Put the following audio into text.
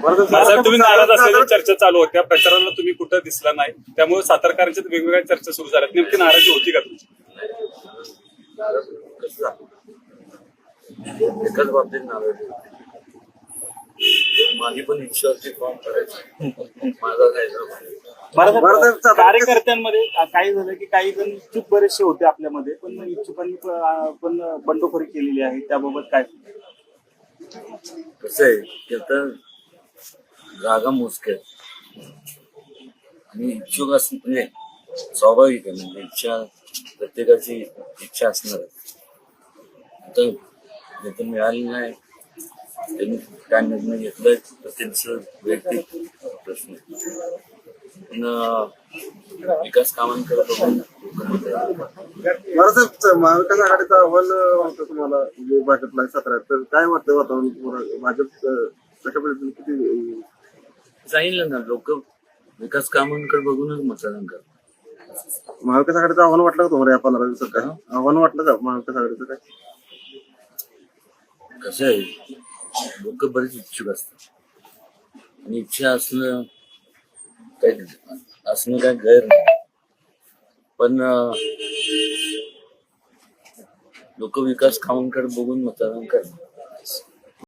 साहेब तुम्ही नाराज असल्याच्या चर्चा चालू होत्या प्रचाराला तुम्ही कुठं दिसला नाही. त्यामुळे सातारकरांच्यात वेगवेगळ्या चर्चा सुरू झाल्यात. नेमकी नाराजी होती का तुमची? कसं झालं? एकाच बाबतीत नाराजी होती. माझी पण इच्छा होती फॉर्म करायचा. माझा जायचा बरं कार्यकर्त्यांमध्ये काही झालं की काही जण इच्छुक बरेचसे होते आपल्यामध्ये पण इच्छुकांनी पण बंडखोरी केलेली आहे. त्याबाबत काय? कसं आहे जागा मोजक्या आहेत. आणि इच्छुक असण म्हणजे स्वाभाविक आहे म्हणजे इच्छा प्रत्येकाची इच्छा असणार आता जिथं मिळाली नाही त्यांनी काय निर्णय घेतलाय तर त्यांचं वैयक्तिक प्रश्न पण विकास कामांकडे बघून महाराज महाविकास आघाडीचा अहवाल होता तुम्हाला भाजपला सत्रात तर काय वाटतं वातावरण भाजप कशा पद्धतीने किती सांगितलं ना लोक विकास कामांकडे बघूनच मतदान करतात. महाविकास आघाडीचं आव्हान वाटलं का तुम्हाला या पंधरा दिवसात काय आव्हान वाटलं का महाविकास आघाडीचं काय? कसं आहे लोक बरेच इच्छुक असतात. आणि इच्छा असणं काय असणं काय गैर नाही. पण लोक विकास कामांकडे बघून मतदान करतात.